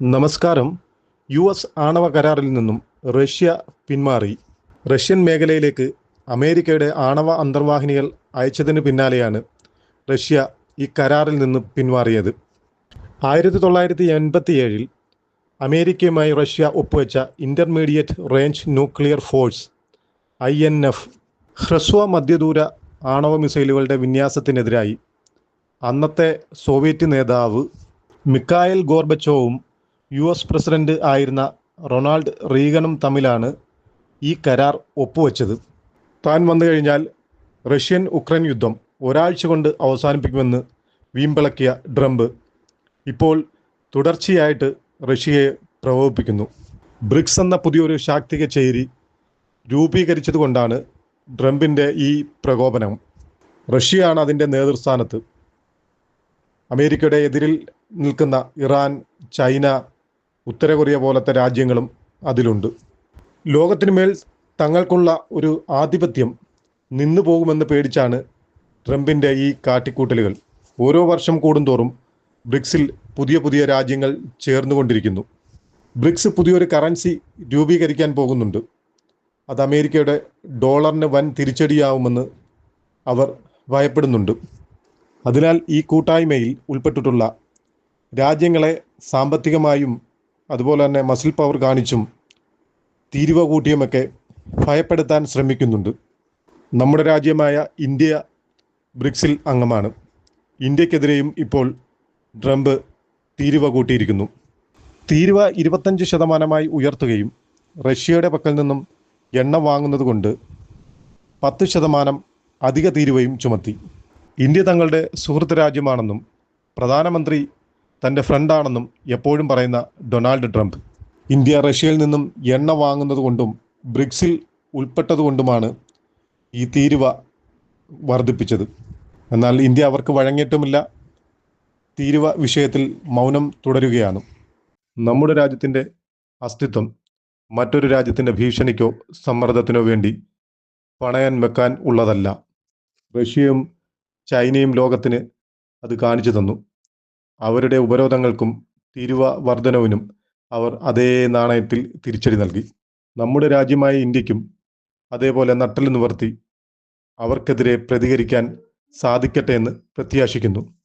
നമസ്കാരം. U S ആണവ കരാറിൽ നിന്നും റഷ്യ പിന്മാറി. റഷ്യൻ മേഖലയിലേക്ക് അമേരിക്കയുടെ ആണവ അന്തർവാഹിനികൾ അയച്ചതിന് പിന്നാലെയാണ് റഷ്യ ഈ കരാറിൽ നിന്ന് പിന്മാറിയത്. ആയിരത്തി തൊള്ളായിരത്തി എൺപത്തി ഏഴിൽ അമേരിക്കയുമായി റഷ്യ ഒപ്പുവെച്ച intermediate range nuclear force I N F ഹ്രസ്വ മധ്യദൂര ആണവ മിസൈലുകളുടെ വിന്യാസത്തിനെതിരായി അന്നത്തെ സോവിയറ്റ് നേതാവ് മിക്കായൽ ഗോർബച്ചോവും യു എസ് പ്രസിഡന്റ് ആയിരുന്ന റൊണാൾഡ് റീഗനും തമ്മിലാണ് ഈ കരാർ ഒപ്പുവെച്ചത്. താൻ വന്നു കഴിഞ്ഞാൽ റഷ്യൻ ഉക്രൈൻ യുദ്ധം ഒരാഴ്ച കൊണ്ട് അവസാനിപ്പിക്കുമെന്ന് വീമ്പിളക്കിയ ട്രംപ് ഇപ്പോൾ തുടർച്ചയായിട്ട് റഷ്യയെ പ്രകോപിപ്പിക്കുന്നു. ബ്രിക്സ് എന്ന പുതിയൊരു ശാക്തിക ചേരി രൂപീകരിച്ചതുകൊണ്ടാണ് ട്രംപിന്റെ ഈ പ്രകോപനം. റഷ്യയാണ് അതിന്റെ നേതൃസ്ഥാനത്ത്. അമേരിക്കയുടെ എതിരിൽ നിൽക്കുന്ന ഇറാൻ ചൈന ഉത്തര കൊറിയ പോലത്തെ രാജ്യങ്ങളും അതിലുണ്ട്. ലോകത്തിനുമേൽ തങ്ങൾക്കുള്ള ഒരു ആധിപത്യം നിന്നു പോകുമെന്ന് പേടിച്ചാണ് ട്രംപിന്റെ ഈ കാട്ടിക്കൂട്ടലുകൾ. ഓരോ വർഷം കൂടുന്തോറും ബ്രിക്സിൽ പുതിയ പുതിയ രാജ്യങ്ങൾ ചേർന്നുകൊണ്ടിരിക്കുന്നു. ബ്രിക്സ് പുതിയൊരു കറൻസി രൂപീകരിക്കാൻ പോകുന്നുണ്ട്. അത് അമേരിക്കയുടെ ഡോളറിന് വൻ തിരിച്ചടിയാവുമെന്ന് അവർ ഭയപ്പെടുന്നുണ്ട്. അതിനാൽ ഈ കൂട്ടായ്മയിൽ ഉൾപ്പെട്ടിട്ടുള്ള രാജ്യങ്ങളെ സാമ്പത്തികമായും അതുപോലെ തന്നെ മസിൽ പവർ കാണിച്ചും തീരുവ കൂട്ടിയുമൊക്കെ ഭയപ്പെടുത്താൻ ശ്രമിക്കുന്നുണ്ട്. നമ്മുടെ രാജ്യമായ ഇന്ത്യ ബ്രിക്സിൽ അംഗമാണ്. ഇന്ത്യക്കെതിരെയും ഇപ്പോൾ ട്രംപ് തീരുവ കൂട്ടിയിരിക്കുന്നു. തീരുവ ഇരുപത്തഞ്ച് ശതമാനമായി ഉയർത്തുകയും റഷ്യയുടെ പക്കൽ നിന്നും എണ്ണ വാങ്ങുന്നത് കൊണ്ട് പത്ത് ശതമാനം അധിക തീരുവയും ചുമത്തി. ഇന്ത്യ തങ്ങളുടെ സുഹൃത്ത് രാജ്യമാണെന്നും പ്രധാനമന്ത്രി തന്റെ ഫ്രണ്ടാണെന്നും എപ്പോഴും പറയുന്ന ഡൊണാൾഡ് ട്രംപ്. ഇന്ത്യ റഷ്യയിൽ നിന്നും എണ്ണ വാങ്ങുന്നത് കൊണ്ടും ബ്രിക്സിൽ ഉൾപ്പെട്ടതുകൊണ്ടുമാണ് ഈ തീരുവ വർദ്ധിപ്പിച്ചത്. എന്നാൽ ഇന്ത്യ അവർക്ക് വഴങ്ങിയിട്ടുമില്ല തീരുവ വിഷയത്തിൽ മൗനം തുടരുകയാണ്. നമ്മുടെ രാജ്യത്തിന്റെ അസ്തിത്വം മറ്റൊരു രാജ്യത്തിന്റെ ഭീഷണിക്കോ സമ്മർദ്ദത്തിനോ വേണ്ടി പണയാൻ വെക്കാൻ ഉള്ളതല്ല. റഷ്യയും ചൈനയും ലോകത്തിന് അത് കാണിച്ചു തന്നു. അവരുടെ ഉപരോധങ്ങൾക്കും തീരുവ വർധനവിനും അവർ അതേ നാണയത്തിൽ തിരിച്ചടി നൽകി. നമ്മുടെ രാജ്യമായ ഇന്ത്യക്കും അതേപോലെ നട്ടൽ നിവർത്തി അവർക്കെതിരെ പ്രതികരിക്കാൻ സാധിക്കട്ടെ എന്ന് പ്രത്യാശിക്കുന്നു.